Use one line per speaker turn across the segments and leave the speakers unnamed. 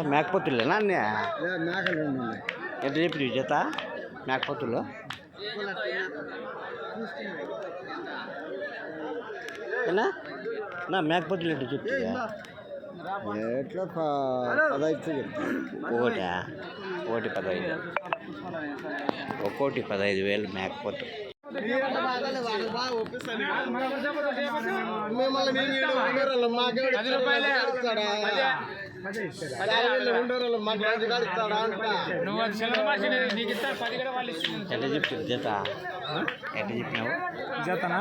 జత మేకపోతులేనా అన్నీ?
మేకలు
ఎంత చెప్పి జత మేకపోతులు? ఏనా? నా మేకపోతులు ఎట్లా చెప్తుందా
ఎట్లా పదహైదు
ఒకటి? ఒకటి పదహైదు. ఒక్కోటి పదహైదు వేలు మేకపోతు.
నువ్వు అది చిల్లర భాష నీకు ఇస్తారు పది కూడా వాళ్ళు ఇస్తున్నారు
ఎట్లా చెప్తుంది జత? ఎట్లా చెప్పినావు?
జతనా?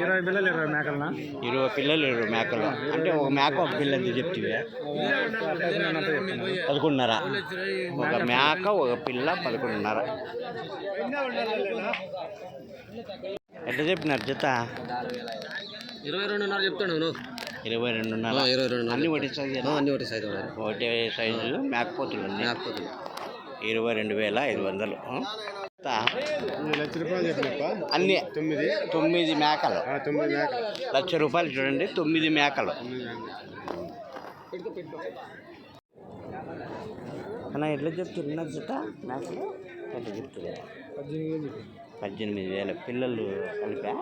ఇరవై పిల్లలు ఇరవై మేకలనా?
ఇరవై పిల్లలు ఇరవై మేకలు. అంటే ఒక మేక ఒక పిల్ల ఎంత చెప్తివే. పదకొండున్నర. ఒక మేక ఒక పిల్ల పదకొండున్నర. ఎట్లా చెప్పినారు జత?
ఇరవై రెండున్నర చెప్తాను నువ్వు.
ఇరవై రెండున్నర.
ఇరవై రెండు
అన్ని ఒకటి సైజు
అన్ని ఒకటి సైజు
ఒకటే సైజు మేకపోతులు అన్ని.
మేకపోతుంది
ఇరవై రెండు వేల ఐదు వందలు. అన్ని.
తొమ్మిది?
తొమ్మిది మేకలు.
తొమ్మిది మేకలు.
లక్ష రూపాయలు చూడండి తొమ్మిది మేకలు. అన్న ఎట్లా చెప్తున్నా జత? మేకలు? ఎట్లా చెప్తుంది
పద్దెనిమిది వేలు.
పిల్లలు కలిపా?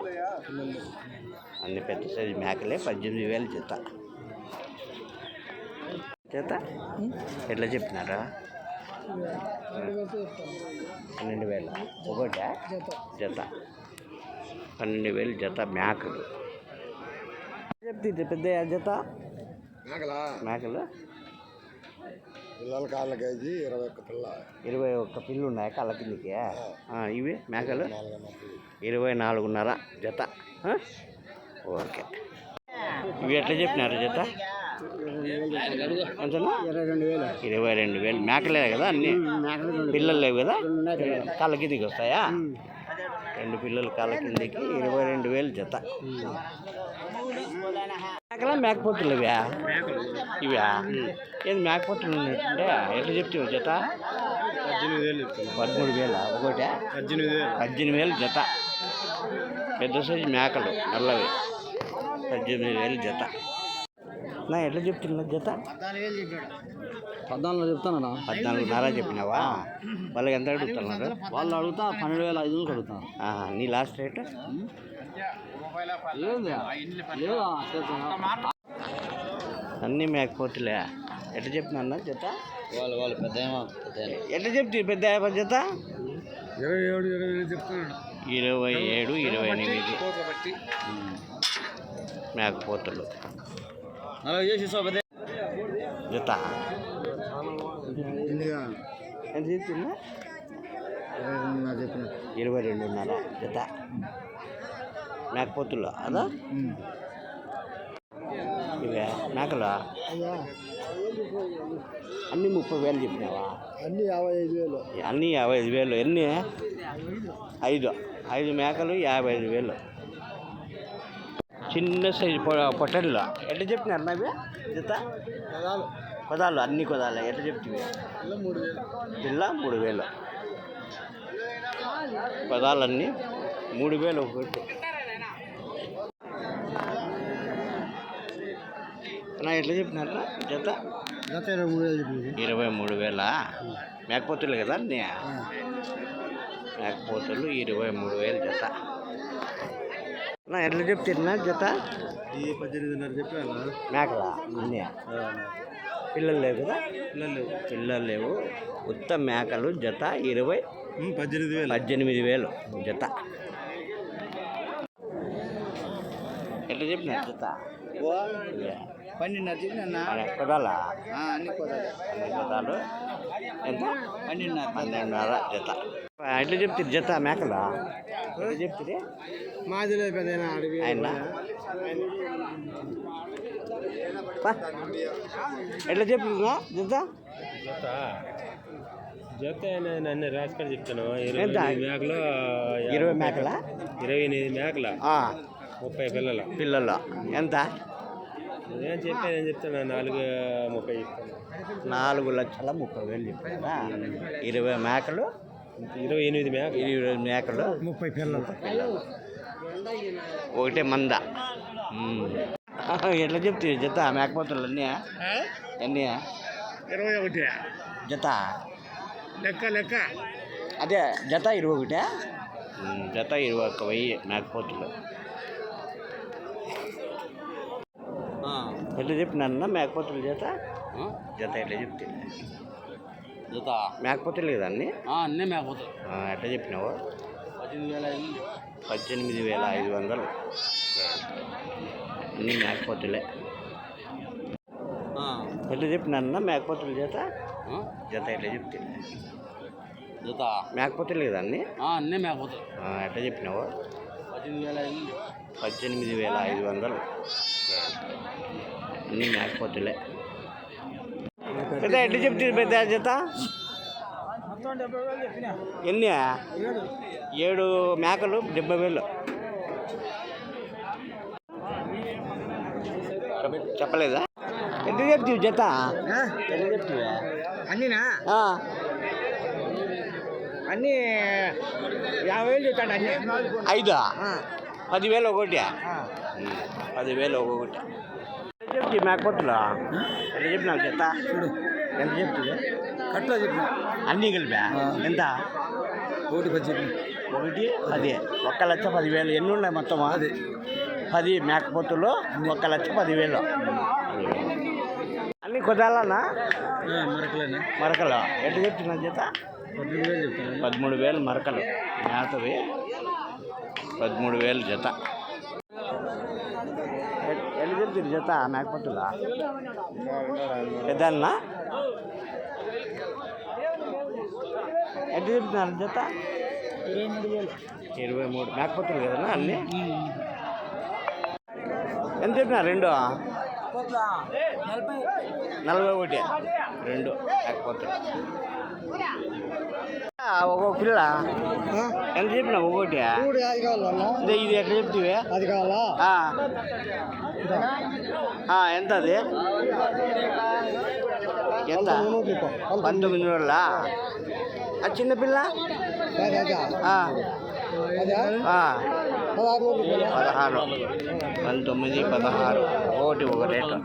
అన్ని పెద్ద సైజు మేకలే పద్దెనిమిది వేలు జత. జత? ఎట్లా చెప్పినారా? పన్నెండు వేల. ఒకట? జత. పన్నెండు వేలు జత మేకలు. చెప్తుంది పెద్ద జత?
మేకలు? పిల్లల కాళ్ళ కేజీ ఇరవై ఒక్క పిల్ల.
ఇరవై ఒక్క పిల్లు ఉన్నాయి కళ్ళ కిందికి. ఇవి మేకలు. ఇరవై నాలుగున్నర జత? ఓకే. ఇవి ఎట్లా చెప్పినారు జత?
ఇరవై రెండు వేలు.
మేకలే కదా అన్ని? పిల్లలు లేవు కదా? కాళ్ళ కిందికి వస్తాయా? రెండు పిల్లలు కాళ్ళ కిందికి ఇరవై రెండు వేలు జత. మేకలా మేకపోతులు ఇవా? ఇవా? ఏది మేకపోతులు అంటే ఎట్లా చెప్తావు జత?
పద్దెనిమిది వేలు
పదమూడు వేల? ఒకటే?
పద్దెనిమిది వేలు.
పద్దెనిమిది వేలు జత. పెద్ద సైజు మేకలు నల్లవి. పద్దెనిమిది వేలు జత. నా ఎట్లా చెప్తున్నా జత?
పద్నాలుగు చెప్తానన్నా
పద్నాలుగున్నర చెప్పినావా? వాళ్ళకి ఎంత అడుగుతున్నారు?
వాళ్ళు అడుగుతా పన్నెండు వేల ఐదు వందలు అడుగుతాను
నీ లాస్ట్ రేట్? అన్నీ మేకపోతులే ఎట్లా చెప్తున్నా జత?
వాళ్ళు వాళ్ళు పెద్ద
ఎట్లా చెప్తే పెద్ద జత?
ఇరవై ఏడు ఇరవై ఎనిమిది చెప్తున్నాడు.
ఇరవై ఏడు ఇరవై ఎనిమిది. మేకపోతులు
నలభై చేసి పెద్ద
జత? ఎంత చెప్తున్నా?
చెప్పిన.
ఇరవై రెండున్నర జత. మేకపోతులు అదా? ఇవే మేకలా? అన్నీ ముప్పై వేలు చెప్పినావా?
అన్ని యాభై ఐదు వేలు.
అన్నీ యాభై ఐదు వేలు. ఎన్ని? ఐదు. ఐదు మేకలు యాభై ఐదు వేలు. చిన్న సైజు పొట్టల్లో ఎట్లా చెప్పినారు నావి జత? కొదాలు. అన్ని కొదాలు? ఎట్లా చెప్తివి?
మూడు వేలు.
పిల్ల మూడు వేలు. పదాలన్నీ మూడు వేలు ఒకటి. నా ఎట్లా చెప్పినారా? జత?
గత ఇరవై మూడు వేలు చెప్పింది
ఇరవై మూడు వేల? మేకపోతులు కదా అన్నీ మేకపోతులు ఇరవై మూడు వేలు జత. నా ఎట్లా చెప్తున్నా జత?
ఈ పద్దెనిమిదిన్నర చెప్పాను
మేకలా అన్నీ పిల్లలు లేవు కదా?
పిల్లలు
పిల్లలు లేవు. ఉత్త మేకలు జత ఇరవై
పద్దెనిమిది వేలు.
పద్దెనిమిది వేలు జత. ఎట్లా చెప్పిన జత.
పన్నెండున్నర చెప్పిన
కుదాలా
అన్ని కుదరదు
ఎంత?
పన్నెండున్నర.
పన్నెండున్నర జత. ఎట్లా చెప్తారు జత మేకలా? ఎట్లా చెప్తుంది
మాదిలో పెద్ద అడిగి
ఆయన. ఎట్లా చెప్తున్నా జత?
జత. నన్ను రాసుకొని చెప్తాను
ఎంత?
ఇరవై మేకలు
ఇరవై మేకలా?
ఇరవై ఎనిమిది మేకల.
ఆ,
ముప్పై పిల్లలు.
పిల్లలు? ఎంత?
నేను చెప్పాను నేను చెప్తాను నాలుగు ముప్పై చెప్తాను
నాలుగు లక్షల ముప్పై వేలు చెప్పారా ఇరవై మేకలు
ఇరవై ఎనిమిది మేక.
ఇరవై మేకలు
ముప్పై పిల్లలు.
ఒకటే మంద. ఎట్లా చెప్తావు జత మేకపోతులు అన్నీ ఎన్ని?
ఇరవై ఒకటి.
జత?
లెక్క లెక్క.
అదే జత ఇరవై ఒకటే? జత ఇరవై ఒక్క వెయ్యి మేకపోతులు. ఎట్లా చెప్పినా మేకపోతులు జత జత ఎట్లా చెప్తే.
జత?
మేకపోతులు కదా అన్ని?
అన్నీ మేకపోతే
ఆ, ఎట్లా చెప్పినావు?
పద్దెనిమిది వేల ఐదు
వందలు. అన్ని మేకపోతులే. ఎట్లా చెప్పినా మేకపోతులు జత జత ఎట్లా చెప్తే.
జత?
మేకపోతులు కదా అన్ని?
అన్నీ మేకపోతే
ఆ, ఎట్లా చెప్పినావు?
పద్దెనిమిది వేల ఐదు
పద్దెనిమిది వేల ఐదు వందలు. అన్ని మేకపోతులే పెద్ద ఎట్లా చెప్తుంది పెద్ద జత ఎన్ని? ఏడు మేకలు డెబ్బై వేలు. చెప్ప- చెప్పలేదా? ఎట్లా చెప్తావు జత? చెప్తావా
అన్నీనా? అన్నీ యాభై వేలు చెప్తాడు అన్నీ.
ఐదా? పదివేలు ఒకటి. పదివేలు ఒక్కొక్కటి ఎంత చెప్తి మేకపోతులు ఎట్లా చెప్పినావు జత ఎంత చెప్తుంది
కట్లో చెప్పిన
అన్నీ కలిపా? ఎంత?
ఒకటి పది చెప్పిన
ఒకటి? పది. ఒక్క లక్ష పదివేలు. ఎన్ని ఉన్నాయి మొత్తం అది పది మేకపోతులు ఒక్క లక్ష పదివేలు. అన్ని కుదాలనా
మరకలేనా?
మరకలు? ఎట్లా చెప్తున్నా
చెప్తాను
పదమూడు వేలు మరకలు. మేతవి పదమూడు వేలు జత. చెప్తుంది జత మేకపోతుల పెద్దన్నా? ఎట్లా చెప్తున్నారు జత ఇరవై మూడు. మేకపోతులు కదన్నా అన్నీ? ఎంత చెప్పినారు రెండు? నలభై. ఒకటి. రెండు. మేకపోతులు. ఆ, ఒక్కొక్క పిల్ల ఎంత చెప్పినా ఒక్కొక్కటి
మూడు అది కావాలన్నా
ఇదే ఇది ఎట్లా చెప్తివి
అది కావాలా
ఆ. ఆ, ఎంత అది ఎంత పంతొమ్మిది రోజుల ఆ చిన్నపిల్ల ఆ. ఆ.
పదహారు
పదహారు పంతొమ్మిది పదహారు ఒకటి ఒక రేటు